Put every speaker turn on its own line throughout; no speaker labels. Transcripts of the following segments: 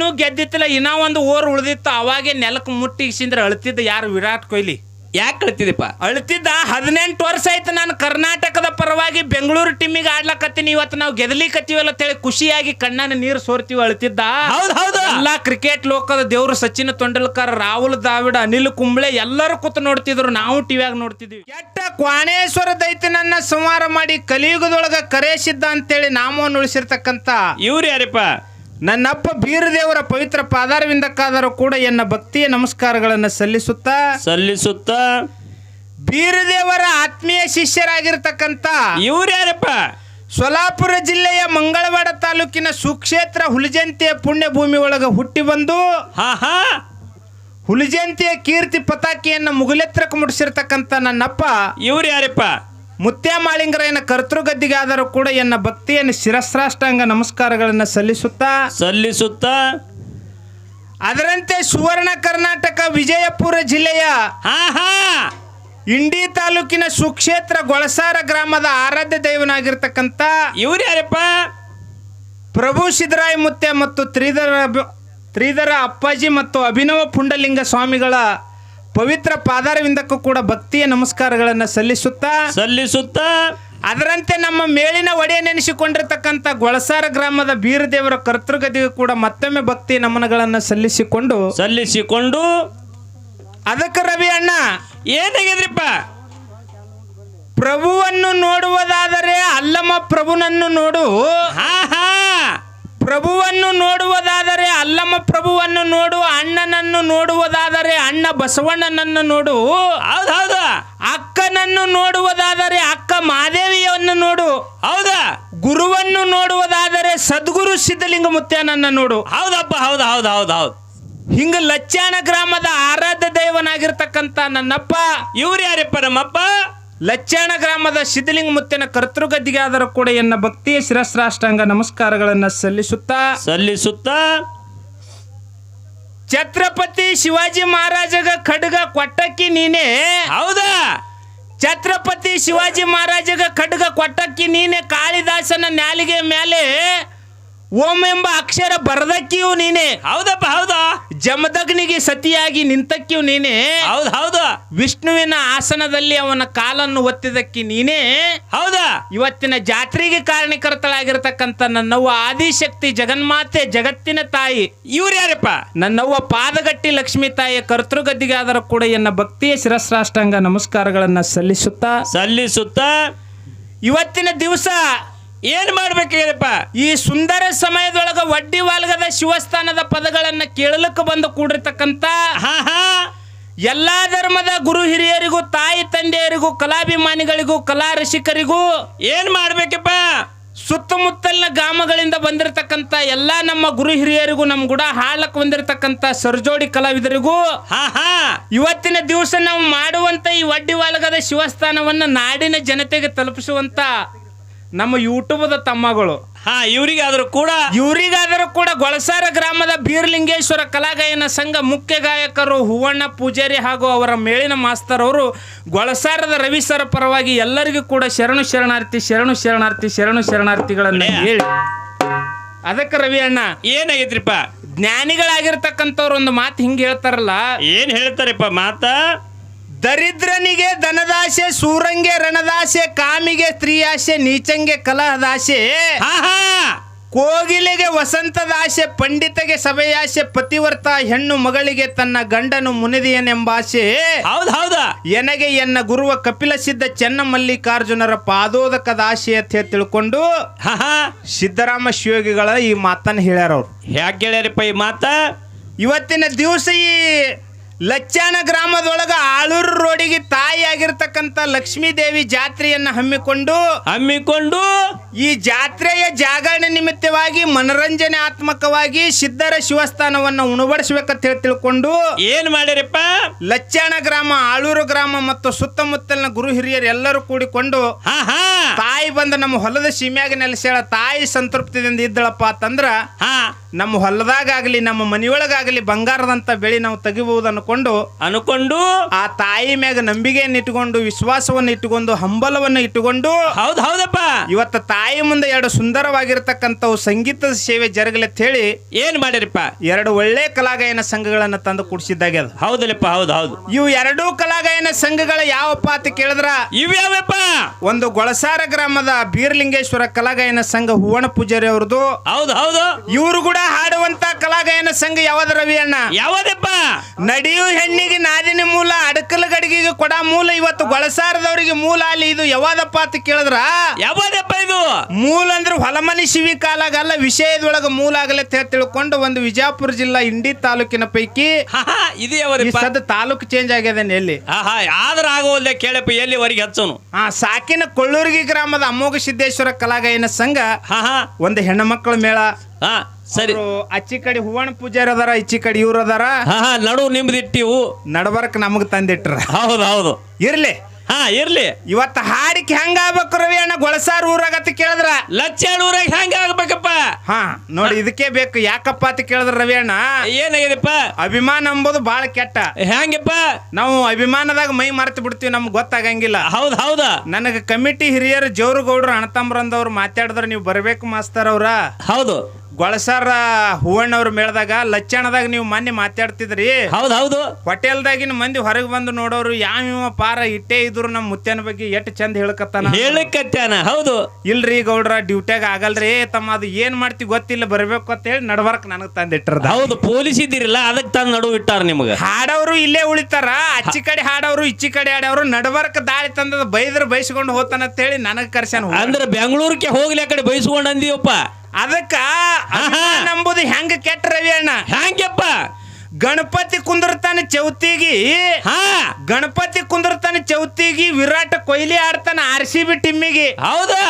ವಿಷ್ಣು ಗೆದ್ದಿತ್ತಲ್ಲ ಇನ್ನೂ ಒಂದು ಓರ್ ಉಳಿದಿತ್ತು. ಅವಾಗೆ ನೆಲಕ್ಕೆ ಮುಟ್ಟಿಸಿಂದ್ರೆ ಅಳ್ತಿದ್ದ ಯಾರು ವಿರಾಟ್ ಕೊಹ್ಲಿ?
ಯಾಕೆ ಕಳ್ತಿದೀಪ
ಅಳ್ತಿದ್ದ ಹದಿನೆಂಟು ವರ್ಷ ಆಯ್ತು ನಾನು ಕರ್ನಾಟಕದ ಪರವಾಗಿ ಬೆಂಗಳೂರು ಟೀಮಿಗೆ ಆಡ್ಲಕತ್ತೀನಿ. ಇವತ್ತು ನಾವು ಗೆದಲಿಕತ್ತೀವಲ್ಲ ಅಂತೇಳಿ ಖುಷಿಯಾಗಿ ಕಣ್ಣನ ನೀರು ಸೋರ್ತೀವಿ ಅಳ್ತಿದ್ದ.
ಹೌದು ಹೌದು.
ಎಲ್ಲಾ ಕ್ರಿಕೆಟ್ ಲೋಕದ ದೇವರು ಸಚಿನ್ ತೆಂಡೂಲ್ಕರ್ ರಾಹುಲ್ ದಾವಿಡ್ ಅನಿಲ್ ಕುಂಬ್ಳೆ ಎಲ್ಲರೂ ಕೂತು ನೋಡ್ತಿದ್ರು. ನಾವು ಟಿವಿಯಾಗ ನೋಡ್ತಿದ್ವಿ. ಕೆಟ್ಟ ಕ್ವಾಣೇಶ್ವರ ದೈತ್ಯನನ್ನ ಸಂಹಾರ ಮಾಡಿ ಕಲಿಯುಗದೊಳಗ ಕರೆಸಿದ್ದ ಅಂತೇಳಿ ನಾಮವನ್ನು ಉಳಿಸಿರ್ತಕ್ಕಂತ
ಇವ್ರು ಯಾರಪ್ಪ?
ನನ್ನಪ್ಪ ಬೀರದೇವರ ಪವಿತ್ರ ಪಾದಾರವಿಂದಕ್ಕಾದರೂ ಕೂಡ ಎನ್ನ ಭಕ್ತಿಯ ನಮಸ್ಕಾರಗಳನ್ನು ಸಲ್ಲಿಸುತ್ತಾ
ಸಲ್ಲಿಸುತ್ತ
ಬೀರದೇವರ ಆತ್ಮೀಯ ಶಿಷ್ಯರಾಗಿರ್ತಕ್ಕಂಥ
ಇವ್ರು ಯಾರಪ್ಪ?
ಸೊಲಾಪುರ ಜಿಲ್ಲೆಯ ಮಂಗಳವಾಡ ತಾಲೂಕಿನ ಸುಕ್ಷೇತ್ರ ಹುಲಿಜಂತಿಯ ಪುಣ್ಯಭೂಮಿ ಒಳಗೆ ಹುಟ್ಟಿ ಬಂದು
ಹಾ ಹಾ.
ಹುಲಿಜಂತಿಯ ಕೀರ್ತಿ ಪತಾಕಿಯನ್ನು ಮುಗುಲೆತ್ರಕ್ಕೆ ಮುಡಿಸಿರ್ತಕ್ಕಂಥ ನನ್ನಪ್ಪ
ಇವ್ರು ಯಾರಪ್ಪ?
ಮುತ್ಯ ಮಾಳಿಂಗರಯ್ಯನ ಕರ್ತೃಗದ್ದಿಗೆ ಆದರೂ ಕೂಡ ಎನ್ನ ಭಕ್ತಿಯನ್ನು ಶಿರಸ್ರಾಷ್ಟಾಂಗ ನಮಸ್ಕಾರಗಳನ್ನು ಸಲ್ಲಿಸುತ್ತಾ
ಸಲ್ಲಿಸುತ್ತ
ಅದರಂತೆ ಸುವರ್ಣ ಕರ್ನಾಟಕ ವಿಜಯಪುರ ಜಿಲ್ಲೆಯ
ಆಹಾ ಹಾ.
ಇಂಡಿ ತಾಲೂಕಿನ ಸುಕ್ಷೇತ್ರ ಗೊಳಸಾರ ಗ್ರಾಮದ ಆರಾಧ್ಯ ದೈವನಾಗಿರ್ತಕ್ಕಂಥ
ಇವ್ರು ಯಾರಪ್ಪ?
ಪ್ರಭು ಸಿದ್ದರಾಯ ಮುತ್ಯ ಮತ್ತು ತ್ರಿಧರ ತ್ರಿಧರ ಅಪ್ಪಾಜಿ ಮತ್ತು ಅಭಿನವ ಪುಂಡಲಿಂಗ ಸ್ವಾಮಿಗಳ ಪವಿತ್ರ ಪಾದಾರವಿಂದಕ್ಕೂ ಕೂಡ ಭಕ್ತಿಯ ನಮಸ್ಕಾರಗಳನ್ನು ಸಲ್ಲಿಸುತ್ತಾ
ಸಲ್ಲಿಸುತ್ತಾ
ಅದರಂತೆ ನಮ್ಮ ಮೇಲಿನ ಒಡೆಯ ನೆನೆಸಿಕೊಂಡಿರ್ತಕ್ಕಂಥ ಗೊಳಸಾರ ಗ್ರಾಮದ ಬೀರದೇವರ ಕರ್ತೃಗದಿಗೂ ಕೂಡ ಮತ್ತೊಮ್ಮೆ ಭಕ್ತಿ ನಮನಗಳನ್ನು ಸಲ್ಲಿಸಿಕೊಂಡು
ಸಲ್ಲಿಸಿಕೊಂಡು
ಅದಕ್ಕೆ ರವಿ ಅಣ್ಣ
ಏನಾಗಿದ್ರಿಪ್ಪ
ಪ್ರಭುವನ್ನು ನೋಡುವುದಾದರೆ ಅಲ್ಲಮ್ಮ ಪ್ರಭುನನ್ನು ನೋಡು.
ಹಾ ಹಾ.
ಪ್ರಭುವನ್ನು ನೋಡುವುದಾದರೆ ಅಲ್ಲಮ್ಮ ಪ್ರಭುವನ್ನು ನೋಡು ಅಣ್ಣನನ್ನು ನೋಡುವುದಾದರೆ ಅಣ್ಣ ಬಸವಣ್ಣನನ್ನು ನೋಡು.
ಹೌದು ಹೌದು.
ಅಕ್ಕನನ್ನು ನೋಡುವುದಾದರೆ ಅಕ್ಕ ಮಾದೇವಿಯನ್ನು ನೋಡು.
ಹೌದಾ.
ಗುರುವನ್ನು ನೋಡುವುದಾದರೆ ಸದ್ಗುರು ಸಿದ್ಧಲಿಂಗ ಮುತ್ಯನನ್ನ ನೋಡು.
ಹೌದಪ್ಪ ಹೌದು ಹೌದು ಹೌದು ಹೌದು.
ಹಿಂಗ ಲಚ್ಚಾಣ ಗ್ರಾಮದ ಆರಾಧ್ಯ ದೈವನಾಗಿರ್ತಕ್ಕಂಥ ನನ್ನಪ್ಪ.
ಇವ್ರು ಯಾರಪ್ಪ ನಮ್ಮಪ್ಪ?
ಲಚ್ಚಾಣ ಗ್ರಾಮದ ಸಿದ್ಧಲಿಂಗ ಮುತ್ತಿನ ಕರ್ತೃಗದ್ದಿಗೆ ಆದರೂ ಕೂಡ ಎನ್ನ ಭಕ್ತಿಯ ಶಿರಸ್ರಾಷ್ಟಾಂಗ ನಮಸ್ಕಾರಗಳನ್ನು ಸಲ್ಲಿಸುತ್ತಾ
ಸಲ್ಲಿಸುತ್ತಾ
ಛತ್ರಪತಿ ಶಿವಾಜಿ ಮಹಾರಾಜಗ ಖಡ್ಗ ಕೊಟ್ಟಕ್ಕಿ ನೀನೇ
ಹೌದಾ?
ಛತ್ರಪತಿ ಶಿವಾಜಿ ಮಹಾರಾಜಗ ಖಡ್ಗ ಕೊಟ್ಟಕ್ಕಿ ನೀನೆ ಕಾಳಿದಾಸನ ನ್ಯಾಲಿಗೆ ಮೇಲೆ ಓಂ ಎಂಬ ಅಕ್ಷರ ಬರದಕ್ಕಿಯೂ ನೀನೆ.
ಹೌದಪ್ಪ ಹೌದಾ.
ಜಮದಗ್ನಿಗೆ ಸತಿಯಾಗಿ ನಿಂತಕ್ಕಿಯೂ ನೀನೆ.
ಹೌದು ಹೌದು.
ವಿಷ್ಣುವಿನ ಆಸನದಲ್ಲಿ ಅವನ ಕಾಲನ್ನು ಒತ್ತಿದಕ್ಕೆ ನೀನೇ.
ಹೌದಾ.
ಇವತ್ತಿನ ಜಾತ್ರೆಗೆ ಕಾರಣಕರ್ತಳಾಗಿರ್ತಕ್ಕಂಥ ನನ್ನವ್ವ ಆದಿಶಕ್ತಿ ಜಗನ್ಮಾತೆ ಜಗತ್ತಿನ ತಾಯಿ.
ಇವ್ರು ಯಾರಪ್ಪ?
ನನ್ನವ್ವ ಪಾದಗಟ್ಟಿ ಲಕ್ಷ್ಮೀ ತಾಯಿಯ ಕರ್ತೃಗದ್ದಿಗಾದರೂ ಕೂಡ ಎನ್ನ ಭಕ್ತಿಯ ಶಿರಸ್ರಾಷ್ಟಾಂಗ ನಮಸ್ಕಾರಗಳನ್ನು ಸಲ್ಲಿಸುತ್ತಾ.
ಸಲ್ಲಿಸುತ್ತಾ.
ಇವತ್ತಿನ ದಿವಸ
ಏನ್ ಮಾಡ್ಬೇಕಾಗಿರಪ್ಪ
ಈ ಸುಂದರ ಸಮಯದೊಳಗ ವಡ್ಡಿ ವಾಲ್ಗದ ಶಿವಸ್ಥಾನದ ಪದಗಳನ್ನು ಕೇಳಲಿಕ್ಕೆ ಬಂದು ಕೂಡಿರ್ತಕ್ಕಂಥ
ಹಾ ಹಾ.
ಎಲ್ಲಾ ಧರ್ಮದ ಗುರು ಹಿರಿಯರಿಗೂ ತಾಯಿ ತಂದೆಯರಿಗೂ ಕಲಾಭಿಮಾನಿಗಳಿಗೂ ಕಲಾ ರಸಿಕರಿಗೂ
ಏನ್ ಮಾಡ್ಬೇಕಪ್ಪ?
ಸುತ್ತಮುತ್ತಲಿನ ಗ್ರಾಮಗಳಿಂದ ಬಂದಿರತಕ್ಕಂತ ಎಲ್ಲಾ ನಮ್ಮ ಗುರು ಹಿರಿಯರಿಗೂ ನಮ್ಮ ಗುಡ ಹಾಳಕ್ಕೆ ಬಂದಿರತಕ್ಕಂತ ಸರ್ಜೋಡಿ ಕಲಾವಿದರಿಗೂ
ಹಾ ಹಾ.
ಇವತ್ತಿನ ದಿವಸ ನಾವು ಮಾಡುವಂತ ಈ ವಡ್ಡಿ ವಾಲಗದ ಶಿವಸ್ಥಾನವನ್ನು ನಾಡಿನ ಜನತೆಗೆ ತಲುಪಿಸುವಂತ ನಮ್ಮ ಯೂಟ್ಯೂಬದ ತಮ್ಮಗಳು.
ಹಾ ಇವರಿಗಾದರೂ ಕೂಡ
ಇವರಿಗಾದರೂ ಕೂಡ ಗೊಳಸಾರ ಗ್ರಾಮದ ಬೀರ್ಲಿಂಗೇಶ್ವರ ಕಲಾಗಾಯನ ಸಂಘ ಮುಖ್ಯ ಗಾಯಕರು ಹೂವಣ್ಣ ಪೂಜಾರಿ ಹಾಗೂ ಅವರ ಮೇಳಿನ ಮಾಸ್ತರ್ ಅವರು ಗೊಳಸಾರದ ರವಿ ಸರ್ ಪರವಾಗಿ ಎಲ್ಲರಿಗೂ ಕೂಡ ಶರಣು ಶರಣಾರ್ಥಿ ಶರಣು ಶರಣಾರ್ಥಿ ಶರಣು ಶರಣಾರ್ಥಿಗಳನ್ನು ಹೇಳಿ. ಅದಕ್ಕೆ ರವಿ ಅಣ್ಣ
ಏನಾಗೈತ್ರಿಪ್ಪ
ಜ್ಞಾನಿಗಳಾಗಿರ್ತಕ್ಕಂಥವ್ರು ಒಂದು ಮಾತು ಹಿಂಗೆ ಹೇಳ್ತಾರಲ್ಲ.
ಏನ್ ಹೇಳ್ತಾರಪ್ಪ ಮಾತ?
ದರಿದ್ರನಿಗೆ ಧನದಾಸೆ ಸೂರಂಗೆ ರಣದಾಸೆ ಕಾಮಿಗೆ ಸ್ತ್ರೀಯಾಸೆ ನೀಚಂಗೆ ಕಲಹದಾಸೆ. ಕೋಗಿಲೆಗೆ ವಸಂತದಾಸೆ ಪಂಡಿತಗೆ ಸಭೆಯಾಸೆ ಪತಿವರ್ತ ಹೆಣ್ಣು ಮಗಳಿಗೆ ತನ್ನ ಗಂಡನು ಮುನಿದಿಯನೆಂಬ ಆಸೆ
ಹೌದ್ ಹೌದಾ.
ಎನಗೆ ಎನ್ನ ಗುರುವ ಕಪಿಲ ಸಿದ್ಧ ಚೆನ್ನ ಮಲ್ಲಿಕಾರ್ಜುನರ ಪಾದೋದಕದ ಆಸೆ ಅಂತ ಹೇಳಿ ತಿಳ್ಕೊಂಡು ಸಿದ್ದರಾಮ ಶಿವೋಗಿಗಳ ಈ ಮಾತನ್ನ ಹೇಳ್ಯಾರ ಅವ್ರು
ಯಾಕೆ ಹೇಳ್ಯಾರಪ್ಪ ಈ ಮಾತ?
ಇವತ್ತಿನ ದಿವಸ ಈ ಲಚ್ಚಾಣ ಗ್ರಾಮದೊಳಗ ಆಳೂರು ರೋಡಿಗೆ ತಾಯಿ ಲಕ್ಷ್ಮೀದೇವಿ ಲಕ್ಷ್ಮೀ ದೇವಿ ಜಾತ್ರೆಯನ್ನ ಹಮ್ಮಿಕೊಂಡು
ಹಮ್ಮಿಕೊಂಡು
ಈ ಜಾತ್ರೆಯ ಜಾಗರಣೆ ನಿಮಿತ್ತವಾಗಿ ಮನರಂಜನೆ ಆತ್ಮಕವಾಗಿ ಸಿದ್ಧರ ಶಿವಸ್ಥಾನವನ್ನು ಉಣಬಡಿಸ್ಬೇಕಂತ ಹೇಳಿ ತಿಳ್ಕೊಂಡು
ಏನ್ ಮಾಡ್ಯಾರಪ್ಪ
ಲಚ್ಚಾಣ ಗ್ರಾಮ ಆಳೂರು ಗ್ರಾಮ ಮತ್ತು ಸುತ್ತಮುತ್ತಲಿನ ಗುರು ಹಿರಿಯರು ಎಲ್ಲರೂ ಕೂಡಿಕೊಂಡು
ಹಾ ಹಾ.
ತಾಯಿ ಬಂದ ನಮ್ಮ ಹೊಲದ ಸೀಮ್ಯಾಗ ನೆಲೆಸ್ಯಾಳ. ತಾಯಿ ಸಂತೃಪ್ತಿದಿಂದ ಇದ್ದಳಪ್ಪ ಅಂತಂದ್ರ
ಹಾ.
ನಮ್ಮ ಹೊಲದಾಗಲಿ ನಮ್ಮ ಮನೆಯೊಳಗಾಗಲಿ ಬಂಗಾರದಂತ ಬೆಳಿ ನಾವು ತೆಗಿಬಹುದು ಅನ್ಕೊಂಡು ಅನ್ಕೊಂಡು
ಅನ್ಕೊಂಡು
ಆ ತಾಯಿ ಮ್ಯಾಗ ನಂಬಿಕೆಯನ್ನು ಇಟ್ಟುಕೊಂಡು ವಿಶ್ವಾಸವನ್ನು ಇಟ್ಟುಕೊಂಡು ಹಂಬಲವನ್ನು ಇಟ್ಟುಕೊಂಡು
ಹೌದು ಹೌದಪ್ಪ.
ಇವತ್ತ ತಾಯಿ ಮುಂದೆ ಎರಡು ಸುಂದರವಾಗಿರತಕ್ಕಂಥವು ಸಂಗೀತದ ಸೇವೆ ಜರಗಲಿ ಅಂತ ಹೇಳಿ
ಏನ್ ಮಾಡಿರಿಪ್ಪ?
ಎರಡು ಒಳ್ಳೆ ಕಲಾಗಾಯನ ಸಂಘಗಳನ್ನ ತಂದು ಕುಡಿಸಿದ್ದಾಗೆ ಅದು.
ಹೌದಲ್ಲಪ್ಪ ಹೌದು ಹೌದು.
ಇವು ಎರಡೂ ಕಲಾಗಾಯನ ಸಂಘಗಳ ಯಾವಪ್ಪ ಅಂತ ಕೇಳಿದ್ರ?
ಇವ್ಯಾವಪ್ಪ
ಒಂದು ಗೊಳಸಾರ ಗ್ರಾಮದ ಬೀರ್ಲಿಂಗೇಶ್ವರ ಕಲಾಗಾಯನ ಸಂಘ ಹೂವಣ ಪೂಜಾರಿ ಅವ್ರದ್ದು.
ಹೌದು ಹೌದು.
ಇವರು ಕೂಡ ಹಾಡುವಂತ ಕಲಾಗಾಯನ ಸಂಘ ಯಾವ್ದು ರವಿ ಅಣ್ಣ?
ಯಾವದಪ್ಪ?
ನಡೆಯು ಹೆಣ್ಣಿಗೆ ನಾದಿನ ಮೂಲ ಅಡಕಲ ಗಡಿಗೆಗೆ ಕೊಡ ಮೂಲ. ಇವತ್ತು ಗೊಳಸಾರದವರಿಗೆ ಮೂಲ ಅಲ್ಲಿ ಇದು ಯಾವಾದಪ್ಪ ಅಂತ ಕೇಳಿದ್ರ?
ಯಾವಾದಪ್ಪ ಇದು?
ಮೂಲ ಅಂದ್ರೆ ಹೊಲಮನಿ ಶಿವಿ ಕಾಲಾಗಲ್ಲ ವಿಷಯದೊಳಗ ಮೂಲ ಆಗಲಿ ಅಂತ ಹೇಳಿ ತಿಳ್ಕೊಂಡು ಒಂದು ವಿಜಯಪುರ ಜಿಲ್ಲಾ ಇಂಡಿ ತಾಲೂಕಿನ ಪೈಕಿ
ಹಾ ಹಾ ಇದು
ಈ ತಾಲೂಕು ಚೇಂಜ್ ಆಗ್ಯದ ಎಲ್ಲಿ?
ಹಾ ಹಾ ಆದ್ರ ಆಗೋಲ್ದೆ ಕೇಳಪ್ಪ ಎಲ್ಲಿವರೆಗೆ ಹಚ್ಚೋನು?
ಆ ಸಾಕಿನ ಕೊಳ್ಳೂರ್ಗಿ ಗ್ರಾಮದ ಅಮೋಘ ಸಿದ್ದೇಶ್ವರ ಕಲಾಗಾಯನ ಸಂಘ
ಹಾ ಹಾ.
ಒಂದು ಹೆಣ್ಣು ಮಕ್ಕಳ ಮೇಳ.
ಹಾ ಸರಿ.
ಅಚ್ಚಿ ಕಡೆ ಹೂವಣ ಪೂಜಾರಿ ಅದಾರ ಇಚ್ಚಿ ಕಡೆ ಇವ್ರು ಅದಾರ.
ಹಾ ಹಾ ನಡು ನಿಮ್ದಿಟ್ಟಿವು.
ನಡಬರ್ಕ್ ನಮಗ್ ತಂದಿಟ್ರ.
ಹೌದು. ಹೌದು
ಇರ್ಲಿ.
ಹಾ ಇರ್ಲಿ.
ಇವತ್ತ ಹಾಡಿಕೆ ಹೆಂಗ ಆಗ್ಬೇಕು ರವಿ ಅಣ್ಣ? ಗೊಳಸಾರ್ ಊರಾಗತ್ತ ಕೇಳಿದ್ರ?
ಲಕ್ಷಣೂರಾಗ ಹೆಂಗ ಆಗ್ಬೇಕಪ್ಪ
ಹಾ ನೋಡಿ ಇದಕ್ಕೆ ಬೇಕು. ಯಾಕಪ್ಪ ಅಂತ ಕೇಳಿದ್ರ ರವಿ ಅಣ್ಣ?
ಏನಾಗಿದೆಪ್ಪ
ಅಭಿಮಾನ ಅಂಬುದು ಬಹಳ ಕೆಟ್ಟ.
ಹೆಂಗಪ್ಪ
ನಾವು ಅಭಿಮಾನದಾಗ ಮೈ ಮರೆತು ಬಿಡ್ತೀವಿ ನಮ್ಗೆ ಗೊತ್ತಾಗಂಗಿಲ್ಲ.
ಹೌದ್ ಹೌದ.
ನನಗೆ ಕಮಿಟಿ ಹಿರಿಯರು ಜೋರುಗೌಡ್ರು ಅಣ್ಣತಮ್ಮರಂದವ್ರು ಮಾತಾಡಿದ್ರ ನೀವು ಬರಬೇಕು ಮಾಸ್ತರ್ ಅವ್ರ.
ಹೌದು.
ಗೊಳಸಾರ ಹೂವಣ್ಣವ್ರ ಮೇಳದಾಗ ಲಚ್ಚಣದಾಗ ನೀವು ಮೊನ್ನೆ ಮಾತಾಡ್ತಿದ್ರಿ.
ಹೌದು ಹೌದು
ಹೋಟೆಲ್ದಾಗಿನ ಮಂದಿ ಹೊರಗೆ ಬಂದು ನೋಡೋರು ಯಾವ ಇವ ಪಾರ ಇಟ್ಟೇ ಇದ್ರು ನಮ್ಮ ಮುತ್ಯನ ಬಗ್ಗೆ ಎಷ್ಟು ಚಂದ ಹೇಳಕತ್ತಾನ.
ಹೇಳಕತ್ತಾನ ಹೌದು.
ಇಲ್ರಿ ಗೌಡ್ರ ಡ್ಯೂಟ್ಯಾಗ ಆಗಲ್ರಿ. ತಮ್ಮ ಅದು ಏನ್ ಮಾಡ್ತಿ ಗೊತ್ತಿಲ್ಲ ಬರ್ಬೇಕು ಅಂತ ಹೇಳಿ ನಡ್ಬರ್ಕ್ ನನಗ್ ತಂದಿಟ್ಟರು
ಹೌದು ಪೊಲೀಸ್ ಇದ್ದಿರಲ್ಲ ಅದಕ್ಕೆ ತಂದು ನಡು ಇಟ್ಟಾರ ನಿಮ್ಗೆ.
ಹಾಡೋರು ಇಲ್ಲೇ ಉಳಿತಾರ. ಅಚ್ಚಿ ಕಡೆ ಹಾಡೋರು ಇಚ್ಚಿ ಕಡೆ ಹಾಡೋರು ನಡ್ಬರ್ಕ್ ದಾಳಿ ತಂದದ ಬೈದ್ರ ಬೈಸ್ಕೊಂಡು ಹೋತಾನ ಅಂತ ಹೇಳಿ ನನಗ್ ಕರ್ಸ್ಯಾನ
ಅಂದ್ರೆ ಬೆಂಗಳೂರಿಗೆ ಹೋಗ್ಲಿ ಆ ಕಡೆ ಬೈಸ್ಕೊಂಡು ಅಂದಿವಪ್ಪ
ಅದಕ್ಕ ನಂಬುದು ಹೆಂಗ ಕೆಟ್ಟ ರವಿ ಅಣ್ಣ?
ಹ್ಯಾಂಗಪ್ಪ
ಗಣಪತಿ ಕುಂದಿರ್ತಾನೆ ಚೌತಿಗಿ
ಹಾ.
ಗಣಪತಿ ಕುಂದಿರ್ತಾನೆ ಚೌತಿಗಿ ವಿರಾಟ್ ಕೊಹ್ಲಿ ಆಡ್ತಾನ ಆರ್ ಸಿ ಬಿ ಟಿಮ್ಮಿಗೆ
ಹೌದಾ.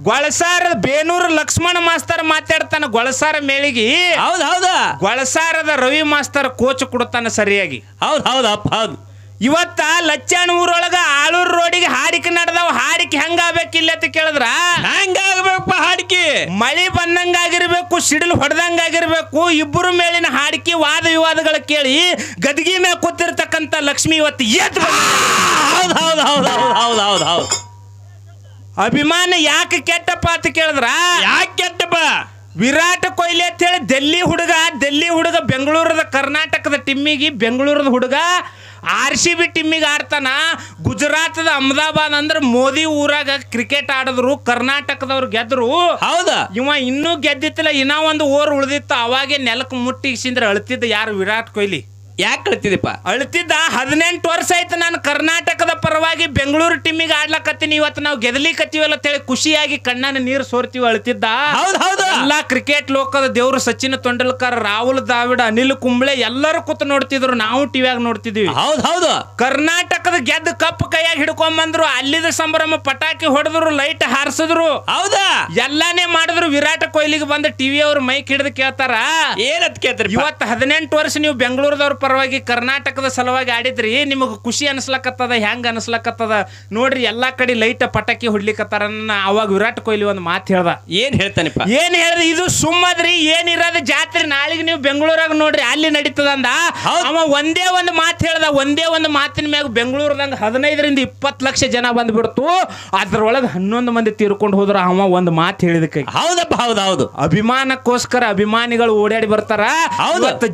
ಗೊಳಸಾರ ಬೇನೂರು ಲಕ್ಷ್ಮಣ ಮಾಸ್ತರ್ ಮಾತಾಡ್ತಾನ ಗೊಳಸಾರ ಮೇಳಿಗೆ.
ಹೌದ್ ಹೌದಾ.
ಗೊಳಸಾರದ ರವಿ ಮಾಸ್ತರ್ ಕೋಚ್ ಕೊಡ್ತಾನ ಸರಿಯಾಗಿ.
ಹೌದ್ ಹೌದಪ್ಪ ಹೌದು.
ಇವತ್ತ ಲಚ್ಚಾಣ ಊರೊಳಗ ಆಳೂರ್ ರೋಡಿಗೆ ಹಾಡಿಕೆ ನಡೆದವ ಹಾಡಿಕೆ ಹೆಂಗಾಗ್ಬೇಕಿಲ್ಲ ಅಂತ ಕೇಳಿದ್ರ?
ಹೆಂಗಾಗ್ಬೇಕಪ್ಪ ಹಾಡಿಕೆ?
ಮಳಿ ಬಂದಂಗಾಗಿರ್ಬೇಕು ಸಿಡಿಲು ಹೊಡೆದಂಗಾಗಿರ್ಬೇಕು ಇಬ್ಬರ ಮೇಲಿನ ಹಾಡಿಕೆ ವಾದ ವಿವಾದಗಳ ಕೇಳಿ ಗದಗಿ ಮೇಲೆ ಕೂತಿರ್ತಕ್ಕಂಥ ಲಕ್ಷ್ಮಿ ಇವತ್ತು ಹೌದು
ಹೌದು ಹೌದು ಹೌದು ಹೌದು ಹೌದು ಹೌದ್ ಹೌದ್.
ಅಭಿಮಾನ ಯಾಕೆ ಕೆಟ್ಟಪ್ಪ ಅಂತ ಕೇಳಿದ್ರ?
ಯಾಕೆ ಕೆಟ್ಟಪ್ಪ?
ವಿರಾಟ್ ಕೊಹ್ಲಿ ಅಂತ ಹೇಳಿ ಡೆಲ್ಲಿ ಹುಡುಗ ಡೆಲ್ಲಿ ಹುಡುಗ ಬೆಂಗಳೂರದ ಕರ್ನಾಟಕದ ಟಿಮ್ಮಿಗೆ ಬೆಂಗಳೂರದ ಹುಡುಗ ಆರ್ ಸಿ ಬಿ ಟಿಮ್ಮಿಗೆ ಆಡ್ತಾನ. ಗುಜರಾತದ ಅಹಮದಾಬಾದ್ ಅಂದ್ರೆ ಮೋದಿ ಊರಾಗ ಕ್ರಿಕೆಟ್ ಆಡಿದ್ರು ಕರ್ನಾಟಕದವ್ರು ಗೆದ್ರು.
ಹೌದಾ?
ಇವ ಇನ್ನೂ ಗೆದ್ದಿತ್ತಲ್ಲ ಇನ್ನ ಒಂದು ಓರ್ ಉಳಿದಿತ್ತು ಅವಾಗೆ ನೆಲಕ್ಕೆ ಮುಟ್ಟಿಸಿಂದ್ರೆ ಅಳ್ತಿದ್ದ ಯಾರು ವಿರಾಟ್ ಕೊಹ್ಲಿ?
ಯಾಕೆ ಕಳ್ತಿದಪ್ಪ
ಅಳ್ತಿದ್ದ? ಹದಿನೆಂಟು ವರ್ಷ ಆಯ್ತು ನಾನು ಕರ್ನಾಟಕದ ಪರವಾಗಿ ಬೆಂಗಳೂರು ಟೀಮಿಗೆ ಆಡ್ಲಕತ್ತೀನಿ. ಇವತ್ತು ನಾವು ಗೆದಲಿಕತ್ತೀವಲ್ಲ ಅಂತೇಳಿ ಖುಷಿಯಾಗಿ ಕಣ್ಣನ ನೀರು ಸೋರ್ತೀವಿ ಅಳ್ತಿದ್ದ?
ಹೌದ್ ಹೌದು.
ಎಲ್ಲಾ ಕ್ರಿಕೆಟ್ ಲೋಕದ ದೇವರು ಸಚಿನ್ ತೆಂಡೂಲ್ಕರ್ ರಾಹುಲ್ ದ್ರಾವಿಡ್ ಅನಿಲ್ ಕುಂಬ್ಳೆ ಎಲ್ಲರೂ ಕೂತು ನೋಡ್ತಿದ್ರು. ನಾವು ಟಿವಿಯಾಗ ನೋಡ್ತಿದ್ವಿ.
ಹೌದ್ ಹೌದು.
ಕರ್ನಾಟಕದ ಗೆದ್ದ ಕಪ್ ಕೈಯಾಗಿ ಹಿಡ್ಕೊಂಡ್ ಅಲ್ಲಿದ ಸಂಭ್ರಮ ಪಟಾಕಿ ಹೊಡೆದ್ರು ಲೈಟ್ ಹಾರಿಸಿದ್ರು.
ಹೌದಾ?
ಎಲ್ಲಾನೇ ಮಾಡಿದ್ರು. ವಿರಾಟ್ ಕೊಹ್ಲಿಗೆ ಬಂದು ಟಿವಿ ಅವ್ರು ಮೈಕ್ ಹಿಡಿದು ಕೇಳ್ತಾರ?
ಏನತ್ ಕೇಳ್ತಾರೆ
ಇವತ್ತು ಹದಿನೆಂಟು ವರ್ಷ ನೀವು ಬೆಂಗಳೂರದವ್ರ ಪರವಾಗಿ ಕರ್ನಾಟಕದ ಸಲುವಾಗಿ ಆಡಿದ್ರಿ ನಿಮಗೆ ಖುಷಿ ಅನ್ಸ್ಲಕತ್ತದ ಹೆಂಗ್ ಅನ್ಸ್ಲಕತ್ತದ? ನೋಡ್ರಿ ಎಲ್ಲಾ ಕಡೆ ಲೈಟ್ ಪಟಾಕಿ ಹೊಡ್ಲಿಕತ್ತಾರ ನನ್ನ ಅವಾಗ ವಿರಾಟ್ ಕೊಹ್ಲಿ ಒಂದು ಮಾತು ಹೇಳ್ದ.
ಏನ್ ಹೇಳ್ತಾನಪ್ಪ?
ಏನ್ ಹೇಳ್ರಿ ಇದು ಸುಮ್ಮದ್ರಿ ಏನಿರೋದು ಜಾತ್ರೆ ನಾಳೆಗೆ ನೀವು ಬೆಂಗಳೂರಾಗ ನೋಡ್ರಿ ಅಲ್ಲಿ ನಡೀತದ ಅಂದ. ಅವ ಒಂದೇ ಒಂದು ಮಾತು ಹೇಳ್ದ ಒಂದೇ ಒಂದು ಮಾತಿನ ಮ್ಯಾಗ ಬೆಂಗಳೂರದಂಗ ಹದಿನೈದರಿಂದ ಇಪ್ಪತ್ತು ಲಕ್ಷ ಜನ ಬಂದ್ಬಿಡ್ತು. ಅದ್ರೊಳಗೆ ಹನ್ನೊಂದು ಮಂದಿ ತೀರ್ಕೊಂಡು ಹೋದ್ರ ಅವ ಒಂದು ಮಾತು ಹೇಳಿದಕ್ಕೆ.
ಹೌದಪ್ಪ ಹೌದು ಹೌದು.
ಅಭಿಮಾನಕ್ಕೋಸ್ಕರ ಅಭಿಮಾನಿಗಳು ಓಡಾಡಿ ಬರ್ತಾರ.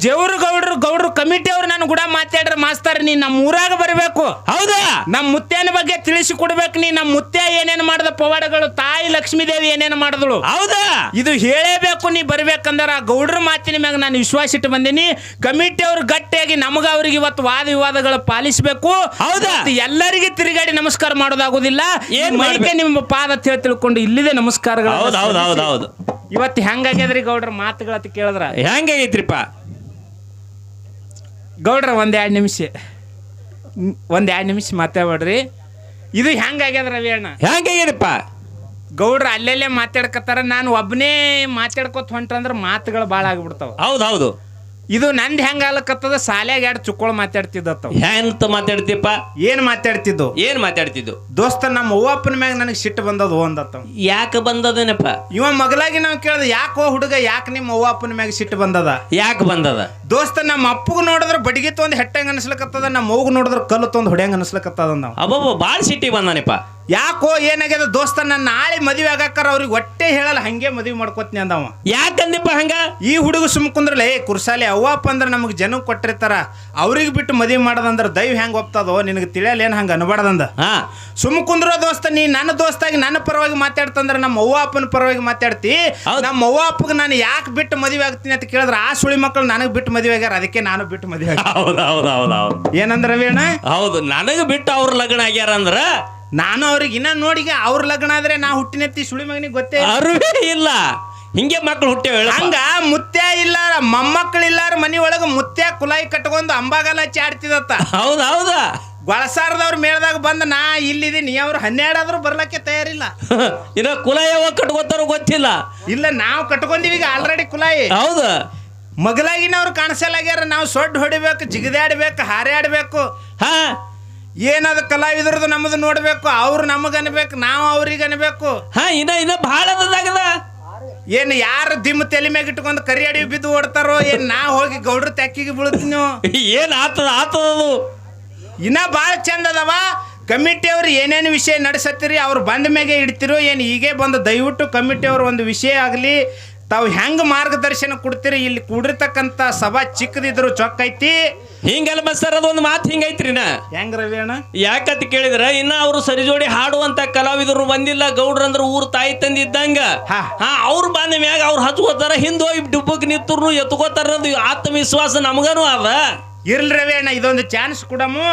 ಜೇವ್ರ ಗೌಡ್ರು ಗೌಡ್ರು ಕಮಿಟಿ ಅವ್ರು ನಾನು ಕೂಡ ಮಾತಾಡ್ರ ಮಾಸ್ತರ್ ನೀ ನಮ್ಮ ಊರಾಗ ಬರಬೇಕು.
ಹೌದಾ?
ನಮ್ಮ ಮುತ್ತೇನ ಬಗ್ಗೆ ತಿಳಿಸಿ ಕೊಡ್ಬೇಕು ನೀ. ನಮ್ಮ ಮುತ್ಯ ಏನೇನ್ ಮಾಡ್ದ ಪವಾಡಗಳು ತಾಯಿ ಲಕ್ಷ್ಮೀದೇವಿ ಏನೇನ್ ಮಾಡಿದಳು.
ಹೌದಾ?
ಇದು ಹೇಳೇಬೇಕು ನೀ ಬರ್ಬೇಕಂದ್ರ ಆ ಗೌಡ್ರ ಮಾತಿನ ಮ್ಯಾಗ ನಾನು ವಿಶ್ವಾಸ ಇಟ್ಟು ಬಂದೀನಿ. ಕಮಿಟಿ ಅವ್ರು ಗಟ್ಟಿಯಾಗಿ ನಮಗ ಅವ್ರಿಗೆ ಇವತ್ತು ವಾದ ವಿವಾದಗಳು ಪಾಲಿಸಬೇಕು.
ಹೌದಾ?
ಎಲ್ಲರಿಗೆ ತಿರುಗಾಡಿ ನಮಸ್ಕಾರ ಮಾಡೋದಾಗುದಿಲ್ಲ.
ಏನ್ ಮಾಡಿಕೆ?
ನಿಮ್ಮ ಪಾದ ತಿಳಿ ಹೇಳಿ ತಿಳ್ಕೊಂಡು ಇಲ್ಲಿದೆ ನಮಸ್ಕಾರಗಳು
ಹೌದ್ ಹೌದ್ ಹೌದ್ ಹೌದು.
ಇವತ್ತು ಹೆಂಗಾಗ್ಯದ್ರಿ ಗೌಡ್ರ ಮಾತುಗಳ ಕೇಳಿದ್ರ?
ಹೆಂಗಾಗೈತ್ರಿಪ್ಪ?
ಗೌಡ್ರ ಒಂದೆರಡು ಎರಡು ನಿಮಿಷ. ಒಂದು ಎರಡು ನಿಮಿಷ ಮಾತಾಡ್ಬೇಡ್ರಿ ಇದು ಹೆಂಗಾಗ್ಯದ ರವಿ ಅಣ್ಣ?
ಹೆಂಗಾಗ್ಯದಪ್ಪ?
ಗೌಡ್ರ ಅಲ್ಲೆಲ್ಲೇ ಮಾತಾಡ್ಕತ್ತಾರ ನಾನು ಒಬ್ಬನೇ ಮಾತಾಡ್ಕೊತ ಹೊಂಟ್ರಂದ್ರ ಮಾತುಗಳು ಭಾಳ ಆಗ್ಬಿಡ್ತಾವ.
ಹೌದು ಹೌದು.
ಇದು ನಂದು ಹೆಂಗ ಆಲಕತ್ತದ ಸಾಲ್ಯಾಗ ಎರಡು ಚುಕ್ಕೊಳ ಮಾತಾಡ್ತಿದ್ದತ್ತವ.
ಹೆಂತ ಮಾತಾಡ್ತಿಪ್ಪ?
ಏನ್ ಮಾತಾಡ್ತಿದ್ದು?
ಏನ್ ಮಾತಾಡ್ತಿದ್ದು?
ದೋಸ್ತ ನಮ್ಮ ಅವ್ವಪ್ಪನ ಮ್ಯಾಗ ನನಗೆ ಸಿಟ್ಟು ಬಂದದ್ ಅಂದತ್ತವ.
ಯಾಕೆ ಬಂದದೇನಪ್ಪ?
ಇವ ಮಗಲಾಗಿ ನಾವು ಕೇಳ್ದ ಯಾಕೋ ಹುಡುಗ ಯಾಕೆ ನಿಮ್ಮ ಅವ್ವಪ್ಪನ ಮ್ಯಾಗ ಸಿಟ್ಟು ಬಂದದ?
ಯಾಕೆ ಬಂದದ?
ದೋಸ್ತ ನಮ್ಮ ಅಪ್ಪಗೆ ನೋಡಿದ್ರೆ ಬಡಿಗೆ ತೊಂದು ಹೆಟ್ಟಂಗ ಅನ್ಸ್ಲಕತ್ತದ ನಮ್ಮ ಅವ್ಗೆ ನೋಡಿದ್ರೆ ಕಲ್ಲು ತೊಂದು ಹೊಡಿಯಂಗ ಅನ್ಸ್ಲಕತ್ತದ ನಾವು
ಅಬ್ಬಬ್ಬ ಭಾಳ ಸಿಟ್ಟಿ ಬಂದಾನಿಪ್ಪ.
ಯಾಕೋ ಏನಾಗ್ಯದ ದೋಸ್ತ ನನ್ನ ನಾಳೆ ಮದುವೆ ಆಗಾಕರ ಅವ್ರಿಗೆ ಒಟ್ಟೆ ಹೇಳಲ್ಲ ಹಂಗೆ ಮದುವೆ ಮಾಡ್ಕೋತೀನಿ ಅಂದವ
ಯಾಕಂದಿಪ್ಪ ಹಂಗ?
ಈ ಹುಡುಗ ಸುಮ್ ಕುಂದ್ರಲ್ಲ ಏ ಕುರ್ಸಾಲಿ ಅವ್ವಪ್ಪ ಅಂದ್ರೆ ನಮಗೆ ಜನ ಕೊಟ್ಟಿರ್ತಾರ ಅವ್ರಿಗೆ ಬಿಟ್ಟು ಮದುವೆ ಮಾಡೋದಂದ್ರೆ ದೈವ ಹೆಂಗೆ ಒಪ್ತದೋ ನಿನಗೆ ತಿಳಿಯಲ್ಲ ಏನು ಹಂಗೆ ಅನ್ಬಾರ್ದಂದ?
ಹಾ.
ಸುಮ್ ಕುಂದ್ರೋ ದೋಸ್ತ ನೀ ನನ್ನ ದೋಸ್ತಾಗಿ ನನ್ನ ಪರವಾಗಿ ಮಾತಾಡ್ತಂದ್ರೆ ನಮ್ಮ ಅವ್ವ ಅಪ್ಪನ ಪರವಾಗಿ ಮಾತಾಡ್ತಿ
ಹೌದ್.
ನಮ್ಮ ಅವ್ವ ಅಪ್ಪಗೆ ನಾನು ಯಾಕೆ ಬಿಟ್ಟು ಮದುವೆ ಆಗ್ತೀನಿ ಅಂತ ಕೇಳಿದ್ರೆ ಆ ಸುಳಿ ಮಕ್ಕಳು ನನಗೆ ಬಿಟ್ಟು ಮದುವೆ ಆಗ್ಯಾರ ಅದಕ್ಕೆ ನಾನು ಬಿಟ್ಟು ಮದುವೆ ಆಗ
ಹೌದು ಹೌದು ಹೌದು ಹೌದು.
ಏನಂದ್ರ
ನನಗೆ ಬಿಟ್ಟು ಅವ್ರ ಲಗ್ನ ಆಗ್ಯಾರ ಅಂದ್ರ
ನಾನು ಅವ್ರಿಗೆ ಇನ್ನ ನೋಡಿಗೆ ಅವ್ರ ಲಗ್ನ ಆದ್ರೆ ನಾ ಹುಟ್ಟಿನೆತ್ತಿ ಸುಳಿ ಮಗನಿಗೆ ಗೊತ್ತೇ ಇಲ್ಲ.
ಅರುವೇ ಇಲ್ಲ. ಹಿಂಗೆ ಮಕ್ಳು ಹುಟ್ಟೇವ
ಹಂಗ ಮುತ್ಯ ಇಲ್ಲಾರ ಮೊಮ್ಮಕ್ಕಳಿಲ್ಲಾರ ಮನಿ ಒಳಗ ಮುತ್ಯ ಕುಲಾಯಿ ಕಟ್ಕೊಂಡು ಅಂಬಾಗಲ ಚಾಡ್ತಿದತ್ತ.
ಹೌದು ಹೌದ
ಗೊಳಸಾರದವ್ರ ಮೇಳದಾಗ ಬಂದ ನಾ ಇಲ್ಲಿದ್ದೀನಿ ಅವ್ರು ಹನ್ನೆರಡಾದ್ರೂ ಬರ್ಲಕ್ಕೆ ತಯಾರಿಲ್ಲ.
ಇನ್ನ ಕುಲ ಯಾವಾಗ ಕಟ್ಕೋತಾರೋ ಗೊತ್ತಿಲ್ಲ.
ಇಲ್ಲ ನಾವು ಕಟ್ಕೊಂಡಿವಿ ಈಗ ಆಲ್ರೆಡಿ ಕುಲಾಯಿ.
ಹೌದು.
ಮಗಲಾಗಿನವ್ರು ಕಾಣಿಸಲಾಗ್ಯಾರ ನಾವು ಸೊಡ್ಡು ಹೊಡಿಬೇಕು ಜಿಗದಾಡ್ಬೇಕು ಹಾರಾಡ್ಬೇಕು
ಹಾ.
ಏನದು ಕಲಾವಿದ್ರದ್ದು ನಮ್ಮದು ನೋಡ್ಬೇಕು ಅವ್ರು ನಮಗನ್ಬೇಕು ನಾವು ಅವ್ರಿಗೆ ಅನ್ಬೇಕು.
ಹಾ ಇನ್ನ ಇನ್ನ ಭಾಳ ಅದಾಗದ.
ಏನು ಯಾರು ದಿಮ್ಮ ತಲೆ ಮ್ಯಾಗ ಇಟ್ಕೊಂಡು ಕರಿ ಅಡಿ ಬಿದ್ದು ಓಡ್ತಾರೋ ಏನ್ ನಾ ಹೋಗಿ ಗೌಡ್ರ ತೆಕ್ಕಿಗೆ ಬೀಳ್ತೀನಿ
ಏನ್ ಆತದ ಆತದ ಅದು.
ಇನ್ನ ಭಾಳ ಚಂದ ಅದಾವ. ಕಮಿಟಿ ಅವ್ರು ಏನೇನು ವಿಷಯ ನಡೆಸತ್ತೀರಿ ಅವ್ರು ಬಂದ ಮ್ಯಾಗೆ ಇಡ್ತಿರೋ ಏನು ಹೀಗೆ ಬಂದು ದಯವಿಟ್ಟು ಕಮಿಟಿ ಅವ್ರ ಒಂದು ವಿಷಯ ಆಗಲಿ ತಾವು ಹೆಂಗೆ ಮಾರ್ಗದರ್ಶನ ಕೊಡ್ತೀರಿ ಇಲ್ಲಿ ಕೂಡಿರ್ತಕ್ಕಂಥ ಸಭಾ ಚಿಕ್ಕದಿದ್ರು ಚೊಕ್ಕ ಐತಿ
ಹಿಂಗಲ್ಲ ಮಸ್ತಾರ ಅದೊಂದು ಮಾತು ಹಿಂಗೈತ್ರಿ ನಾ.
ಹೆಂಗ್ ರವಿ ಅಣ್ಣ?
ಯಾಕಂತ ಕೇಳಿದ್ರ ಇನ್ನ ಅವರು ಸರಿಜೋಡಿ ಹಾಡುವಂತ ಕಲಾವಿದರು ಬಂದಿಲ್ಲ ಗೌಡ್ರಂದ್ರ ಊರ್ ತಾಯಿ ತಂದಿದ್ದಂಗ.
ಹಾ.
ಹಾ ಅವ್ರು ಬಂದ ಮ್ಯಾಗ ಅವ್ರು ಹಚ್ಕೋತಾರ ಹಿಂದ್ ಹೋಗಿ ಡುಬ್ಬಕ್ ನಿತ್ತರ್ನು ಎತ್ಕೋತಾರ ಅನ್ನೋದು ಆತ್ಮವಿಶ್ವಾಸ ನಮಗನು ಅದ.
ಇರ್ಲಿ ಅಣ್ಣ ಇದೊಂದು ಚಾನ್ಸ್ ಕೊಡಮು.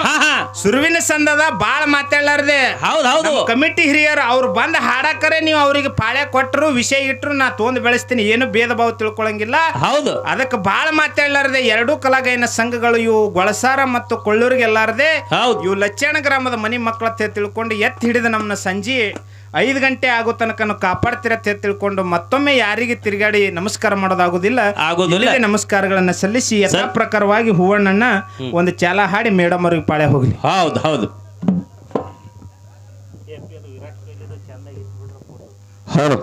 ಸುರುವಿನ ಸಂದದ ಬಾಳ ಮಾತಾಡ್ಲಾರ್ದೆ.
ಹೌದ್ ಹೌದು.
ಕಮಿಟಿ ಹಿರಿಯರು ಅವ್ರು ಬಂದ ಹಾಡಾಕರೆ ನೀವು ಅವ್ರಿಗೆ ಪಾಳ್ಯ ಕೊಟ್ಟರು ವಿಷಯ ಇಟ್ಟರು ನಾ ತೊಂದ್ ಬೆಳೆಸ್ತೀನಿ. ಏನು ಭೇದ ಭಾವ ತಿಳ್ಕೊಳಂಗಿಲ್ಲ.
ಹೌದು.
ಅದಕ್ಕೆ ಬಾಳ ಮಾತಾಡ್ಲಾರ್ದೆ. ಎರಡೂ ಕಲಾಗಾಯನ ಸಂಘಗಳು ಇವು ಗೊಳಸಾರ ಮತ್ತು ಕೊಳ್ಳೂರಿಗೆ ಎಲ್ಲಾರ್ದೆ
ಹೌದು.
ಇವು ಲಚ್ಚಣ ಗ್ರಾಮದ ಮನಿ ಮಕ್ಕಳ ತಿಳ್ಕೊಂಡು ಎತ್ತಿ ಹಿಡಿದ ನಮ್ಮನ್ನ ಸಂಜೆ. ಐದು ಗಂಟೆ ಆಗೋ ತನಕ ಕಾಪಾಡ್ತಿರತ್ತೆ ತಿಳ್ಕೊಂಡು ಮತ್ತೊಮ್ಮೆ ಯಾರಿಗೆ ತಿರುಗಾಡಿ ನಮಸ್ಕಾರ ಮಾಡೋದಾಗುದಿಲ್ಲ
ಆಗೋದಿಲ್ಲ.
ನಮಸ್ಕಾರಗಳನ್ನ ಸಲ್ಲಿಸಿ ಯಥಾ ಪ್ರಕಾರವಾಗಿ ಹೂವಣ್ಣನ ಒಂದು ಚಾಲ ಹಾಡಿ ಮೇಡಮ್ ಅವ್ರಿಗೆ ಪಾಳೆ ಹೋಗ್ಲಿ.
ಹೌದು ಹೌದು. ಹೌದು.